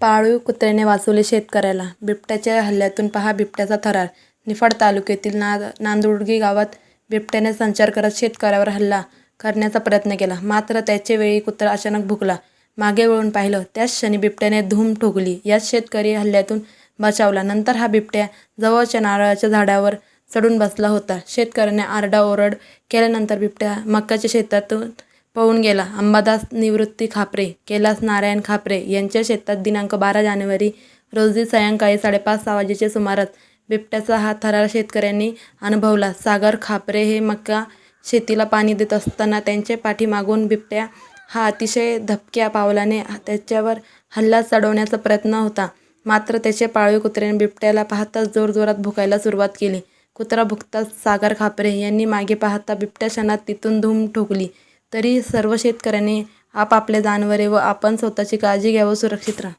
पाळीव कुत्र्याने वाचवले शेतकऱ्याला. बिबट्याच्या हल्ल्यातून पहा बिबट्याचा थरार. निफाड तालुक्यातील ना नांदुर्गी गावात बिबट्याने संचार करत शेतकऱ्यावर हल्ला करण्याचा प्रयत्न केला. मात्र त्याचे वेळी कुत्रा अचानक भुकला. मागे वळून पाहिलं त्याच क्षणी बिबट्याने धूम ठोकली. यात शेतकरी हल्ल्यातून बचावला. नंतर हा बिबट्या जवळच्या नारळाच्या झाडावर चढून बसला होता. शेतकऱ्याने आरडाओरड केल्यानंतर बिबट्या मक्याच्या शेतातून पळून गेला. अंबादास निवृत्ती खापरे कैलास नारायण खापरे यांच्या शेतात दिनांक बारा जानेवारी रोजी सायंकाळी साडेपाच सहा वाजेच्या सुमारास बिबट्याचा हा थरार शेतकऱ्यांनी अनुभवला. सागर खापरे हे मका शेतीला पाणी देत असताना त्यांच्या पाठीमागून बिबट्या हा अतिशय धपक्या पावलाने त्याच्यावर हल्ला चढवण्याचा प्रयत्न होता. मात्र त्याचे पाळीव कुत्र्याने बिबट्याला पाहताच जोरजोरात भुकायला सुरुवात केली. कुत्रा भुकताच सागर खापरे यांनी मागे पाहता बिबट्या क्षणात तिथून धूम ठोकली. तरी सर्व शेतकऱ्यांनी आपापल्या जनावरे व आपण स्वतःची काळजी घ्यावं सुरक्षित राहा.